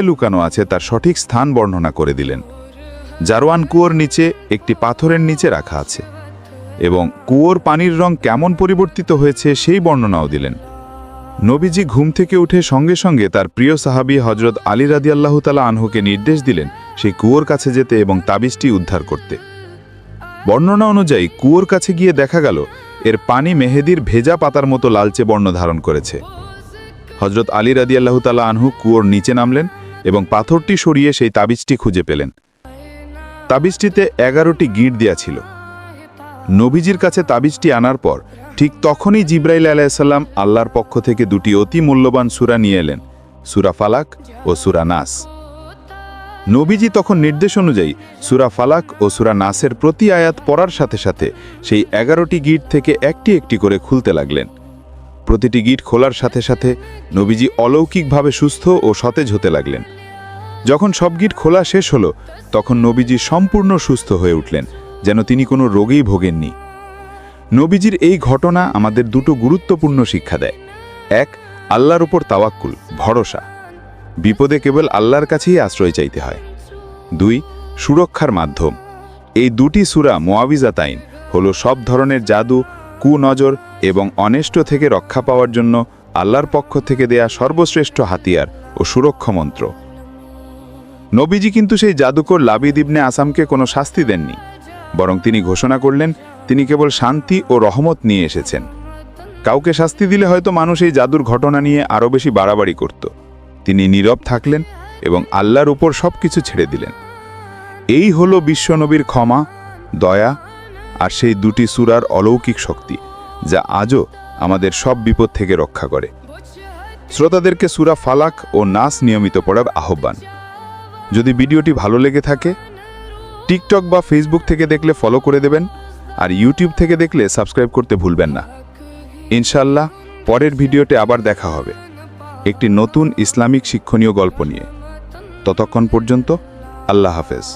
লুকানো আছে, তার সঠিক স্থান বর্ণনা করে দিলেন। জারোয়ান কুয়োর নিচে একটি পাথরের নিচে রাখা আছে এবং কুয়োর পানির রং কেমন পরিবর্তিত হয়েছে সেই বর্ণনাও দিলেন। নবীজি ঘুম থেকে উঠে সঙ্গে সঙ্গে তার প্রিয় সাহাবী হজরত আলী রাদিয়াল্লাহু তালা আনহুকে নির্দেশ দিলেন সেই কুয়োর কাছে যেতে এবং তাবিজটি উদ্ধার করতে। বর্ণনা অনুযায়ী কুয়োর কাছে গিয়ে দেখা গেল, এর পানি মেহেদির ভেজা পাতার মতো লালচে বর্ণ ধারণ করেছে। হজরত আলী রাদিয়াল্লাহু তালা আনহু কুয়োর নিচে নামলেন এবং পাথরটি সরিয়ে সেই তাবিজটি খুঁজে পেলেন। তাবিজটিতে এগারোটি গিঁট দেয়া ছিল। নবীজির কাছে তাবিজটি আনার পর ঠিক তখনই জিব্রাইল আলাইসাল্লাম আল্লাহর পক্ষ থেকে দুটি অতি মূল্যবান সুরা নিয়ে এলেন, সুরা ফালাক ও সুরা নাস। নবীজি তখন নির্দেশ অনুযায়ী সুরা ফালাক ও সুরা নাসের প্রতি আয়াত পড়ার সাথে সাথে সেই এগারোটি গিট থেকে একটি একটি করে খুলতে লাগলেন। প্রতিটি গিট খোলার সাথে সাথে নবীজি অলৌকিকভাবে সুস্থ ও সতেজ হতে লাগলেন। যখন সব গিট খোলা শেষ হলো, তখন নবীজি সম্পূর্ণ সুস্থ হয়ে উঠলেন, যেন তিনি কোনো রোগেই ভোগেননি। নবীজির এই ঘটনা আমাদের দুটো গুরুত্বপূর্ণ শিক্ষা দেয়। এক, আল্লাহর উপর তাওয়াক্কুল, ভরসা। বিপদে কেবল আল্লাহর কাছেই আশ্রয় চাইতে হয়। দুই, সুরক্ষার মাধ্যম। এই দুটি সুরা মোয়াবিজাতাইন হল সব ধরনের জাদু কুনজর এবং অনেষ্ট থেকে রক্ষা পাওয়ার জন্য আল্লাহর পক্ষ থেকে দেয়া সর্বশ্রেষ্ঠ হাতিয়ার ও সুরক্ষা মন্ত্র। নবীজি কিন্তু সেই জাদুকর লাবিদ ইবনে আসামকে কোনো শাস্তি দেননি, বরং তিনি ঘোষণা করলেন, তিনি কেবল শান্তি ও রহমত নিয়ে এসেছেন। কাউকে শাস্তি দিলে হয়তো মানুষ এই জাদুর ঘটনা নিয়ে আরও বেশি বাড়াবাড়ি করত। তিনি নীরব থাকলেন এবং আল্লাহর উপর সব কিছু ছেড়ে দিলেন। এই হলো বিশ্বনবীর ক্ষমা, দয়া আর সেই দুটি সুরার অলৌকিক শক্তি, যা আজও আমাদের সব বিপদ থেকে রক্ষা করে। শ্রোতাদেরকে সুরা ফালাক ও নাস নিয়মিত পড়ার আহ্বান। যদি ভিডিওটি ভালো লেগে থাকে, টিকটক বা ফেসবুক থেকে দেখলে ফলো করে দেবেন, আর ইউটিউব থেকে দেখলে সাবস্ক্রাইব করতে ভুলবেন না। ইনশাল্লাহ পরের ভিডিওতে আবার দেখা হবে। একটি নতুন ইসলামিক শিক্ষণীয় গল্প নিয়ে। ততক্ষণ পর্যন্ত, আল্লাহ হাফেজ।